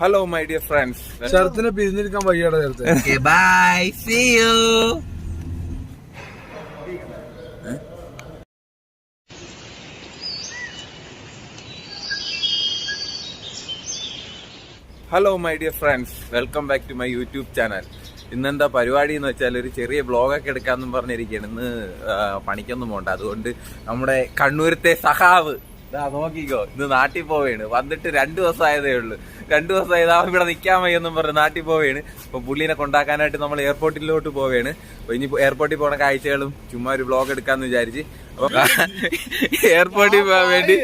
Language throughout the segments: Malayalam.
ഹലോ മൈ ഡിയർ ഫ്രണ്ട്സ് ശരത്തിനെ പിരിഞ്ഞിരിക്കാൻ വയ്യാടെ ചേർത്ത് bye see you hello my dear friends welcome back to my YouTube channel ഇന്നെന്താ പരിപാടി എന്ന് വെച്ചാൽ ഒരു ചെറിയ ബ്ലോഗൊക്കെ എടുക്കാമെന്നും പറഞ്ഞിരിക്കുകയാണ്. ഇന്ന് പണിക്കൊന്നും പോണ്ട. അതുകൊണ്ട് നമ്മുടെ കണ്ണൂരത്തെ സഹാവ് ഇതാ നോക്കിക്കോ. ഇന്ന് നാട്ടിൽ പോവുകയാണ് വന്നിട്ട് രണ്ടു ദിവസമായതേ ഉള്ളൂ. രണ്ടു ദിവസമായി ഇതാ ഇവിടെ നിൽക്കാൻ വയ്യെന്നും പറഞ്ഞ് നാട്ടിൽ പോവുകയാണ് അപ്പം പുള്ളീനെ കൊണ്ടാക്കാനായിട്ട് നമ്മൾ എയർപോർട്ടിലോട്ട് പോവുകയാണ് അപ്പോൾ ഇനി എയർപോർട്ടിൽ പോണ കാഴ്ചകളും ചുമ്മാ ഒരു ബ്ലോഗ് എടുക്കാമെന്ന് വിചാരിച്ച്. അപ്പോൾ എയർപോർട്ടിൽ പോകാൻ വേണ്ടി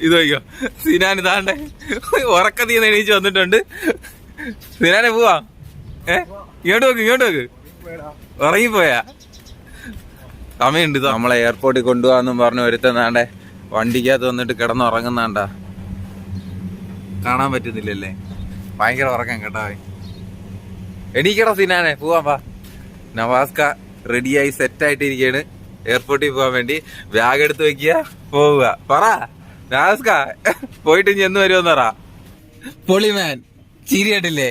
ഇത് വയ്ക്കോ സിനാൻ ഇതാണ്ട് ഉറക്കത്തിൽ നിന്ന് എണീച്ച് വന്നിട്ടുണ്ട്. സിനാനെ പോവാ. ഏ? ഇങ്ങോട്ട് നോക്ക് ഇങ്ങോട്ട് നോക്ക്. ഉറങ്ങിപ്പോയാ. സമയമുണ്ട് നമ്മളെ എയർപോർട്ടിൽ കൊണ്ടുപോകാന്നും പറഞ്ഞു ഒരുത്തന്നാണ്ടേ വണ്ടിക്കകത്ത് വന്നിട്ട് കിടന്നുറങ്ങുന്നാണ്ട കാണാൻ പറ്റുന്നില്ലല്ലേ? ഭയങ്കര ഉറക്കം കേട്ടോ. എണീക്കടാ സിനാനെ പോവാൻ വാ. നവാസ്ക റെഡിയായി സെറ്റ് ആയിട്ടിരിക്കുകയാണ് എയർപോർട്ടിൽ പോകാൻ വേണ്ടി. ബാഗ് എടുത്ത് വെക്കുക പോവുക. പറ നവാസ്ക പോയിട്ട് ഇനി എന്ന് വരുമെന്ന് പറ. പൊളിമാൻ ചിരിയായിട്ടില്ലേ?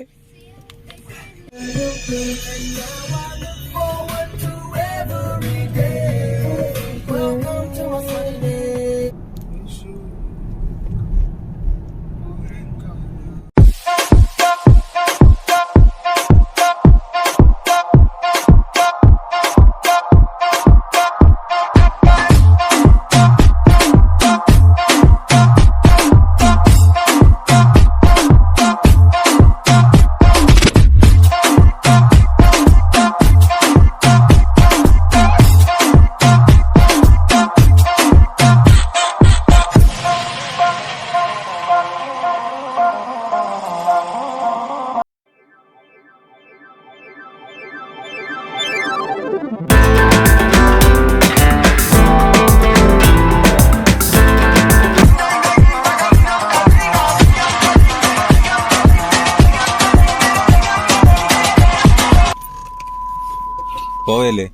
പോവല്ലേ?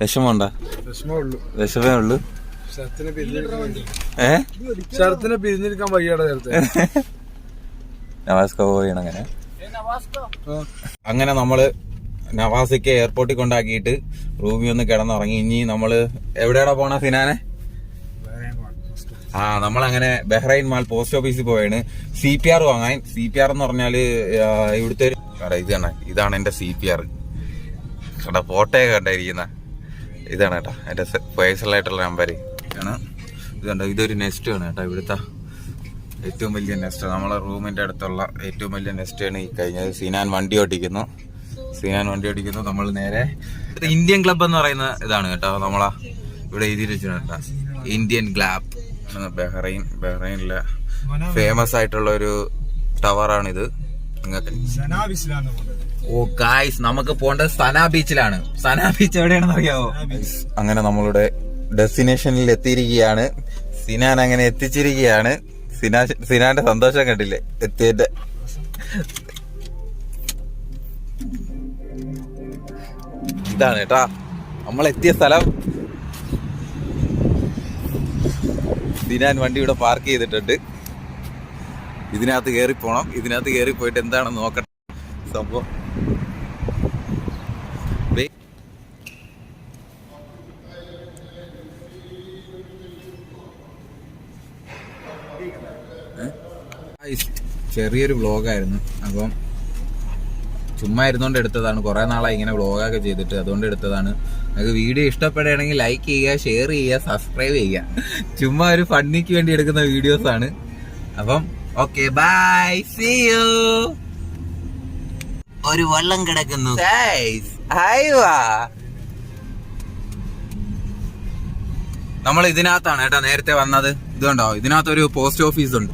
വിഷമമുണ്ട? വിഷമേ ഉള്ളു. ഏ? ശരത്തിനെ പിരിഞ്ഞിരിക്കാൻ വയ്യാടെ നേരത്തെ. നവാസ്കോ പോവുകയാണ് അങ്ങനെ. അങ്ങനെ നമ്മൾ നവാസിക്ക് എയർപോർട്ടിൽ കൊണ്ടാക്കിയിട്ട് റൂമിൽ ഒന്ന് കിടന്നുറങ്ങി. ഇനി നമ്മൾ എവിടെയാടാ പോണ സിനാനെ ആ നമ്മളങ്ങനെ ബഹ്റൈൻ മാൾ പോസ്റ്റ് ഓഫീസിൽ പോയാണ് സി പി ആർ വാങ്ങാൻ. സി പി ആർ എന്ന് പറഞ്ഞാൽ ആ, ഇവിടുത്തെ ഇതാണ് ഇതാണ് എന്റെ സി പി ആർ. കണ്ട ഫോട്ടോയൊക്കെ കണ്ടായിരിക്കുന്ന ഇതാണ് കേട്ടോ. എന്റെ പേഴ്സണൽ ആയിട്ടുള്ള നമ്പർ ഇതാണ്. ഇത് കണ്ടോ ഇതൊരു നെസ്റ്റ് ആണ് കേട്ടോ ഇവിടുത്തെ ഏറ്റവും വലിയ നെസ്റ്റ് നമ്മളെ റൂമിന്റെ അടുത്തുള്ള ഏറ്റവും വലിയ നെസ്റ്റ് ആണ് ഈ കഴിഞ്ഞത് സിനാൻ വണ്ടി ഓടിക്കുന്നു. സിനാൻ വണ്ടി ഓടിക്കുന്നു. നമ്മൾ നേരെ ഇന്ത്യൻ ക്ലബ് എന്ന് പറയുന്ന ഇതാണ് കേട്ടോ. നമ്മളാ ഇവിടെ എഴുതി വെച്ചിട്ടുണ്ട് ഇന്ത്യൻ ക്ലബ് ബഹ്റൈൻ ബഹ്റൈനിലെ ഫേമസ് ആയിട്ടുള്ള ഒരു ടവറാണിത് നിങ്ങൾക്ക്. ഓ ഗായ്സ് നമുക്ക് പോകേണ്ടത് സനാ ബീച്ചിലാണ്. സനാ ബീച്ച് എവിടെയാണെന്ന് അറിയാവോ? അങ്ങനെ നമ്മളുടെ ഡെസ്റ്റിനേഷനിൽ എത്തിയിരിക്കുകയാണ്. സിനാൻ അങ്ങനെ എത്തിച്ചിരിക്കുകയാണ്. സിനാ സിനാന്റെ സന്തോഷം കണ്ടില്ലേ? എത്തിയിട്ട് ഇതാണ് കേട്ടാ. നമ്മൾ എത്തിയ സ്ഥലം. സിനാൻ വണ്ടി ഇവിടെ പാർക്ക് ചെയ്തിട്ടുണ്ട്. ഇതിനകത്ത് കയറി പോണം. ഇതിനകത്ത് കയറി പോയിട്ട് എന്താണെന്ന് നോക്കട്ടെ. സംഭവം. ചെറിയൊരു വ്ളോഗായിരുന്നു. അപ്പം ചുമ്മാ ഇരുന്നോണ്ട് എടുത്തതാണ്. കുറെ നാളായി ഇങ്ങനെ വ്ളോഗൊക്കെ ചെയ്തിട്ട് അതുകൊണ്ട് എടുത്തതാണ്. നിങ്ങൾക്ക് വീഡിയോ ഇഷ്ടപ്പെടുകയാണെങ്കിൽ ലൈക്ക് ചെയ്യുക ഷെയർ ചെയ്യുക സബ്സ്ക്രൈബ് ചെയ്യുക. ചുമ്മാ ഒരു ഫണ്ണിക്ക് വേണ്ടി എടുക്കുന്ന വീഡിയോസാണ് അപ്പം ഓക്കെ ബൈ സി യു ഒരു വെള്ളം കിടക്കുന്നു. നമ്മൾ ഇതിനകത്താണ് ഏട്ടാ നേരത്തെ വന്നത്. ഇതുണ്ടോ? ഇതിനകത്ത് ഒരു പോസ്റ്റ് ഓഫീസ് ഉണ്ട്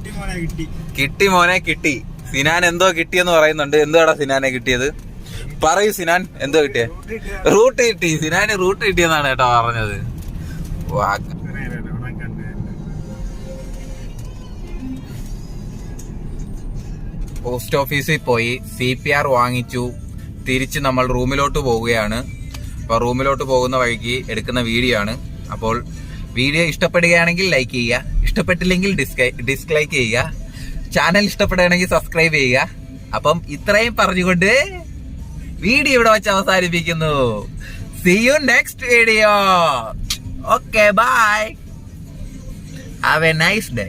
കിട്ടി. മോനെ കിട്ടി. സിനാൻ എന്തോ കിട്ടിയെന്ന് പറയുന്നുണ്ട്. എന്തോടാ സിനാനെ കിട്ടിയത്? പറയൂ സിനാൻ എന്തോ കിട്ടിയ? റൂട്ട് കിട്ടി. സിനാന് റൂട്ട് കിട്ടിയെന്നാണ് ഏട്ടാ പറഞ്ഞത്. പോസ്റ്റ് ഓഫീസിൽ പോയി സി പി ആർ വാങ്ങിച്ചു. തിരിച്ച് നമ്മൾ റൂമിലോട്ട് പോവുകയാണ്. അപ്പോൾ റൂമിലോട്ട് പോകുന്ന വഴിക്ക് എടുക്കുന്ന വീഡിയോ ആണ്. അപ്പോൾ വീഡിയോ ഇഷ്ടപ്പെടുകയാണെങ്കിൽ ലൈക്ക് ചെയ്യുക. ഇഷ്ടപ്പെട്ടില്ലെങ്കിൽ ഡിസ്ലൈക്ക് ചെയ്യുക. ചാനൽ ഇഷ്ടപ്പെടുകയാണെങ്കിൽ സബ്സ്ക്രൈബ് ചെയ്യുക. അപ്പം ഇത്രയും പറഞ്ഞുകൊണ്ട് വീഡിയോ ഇവിടെ വെച്ച് അവസാനിപ്പിക്കുന്നു. See you next video okay bye have a nice day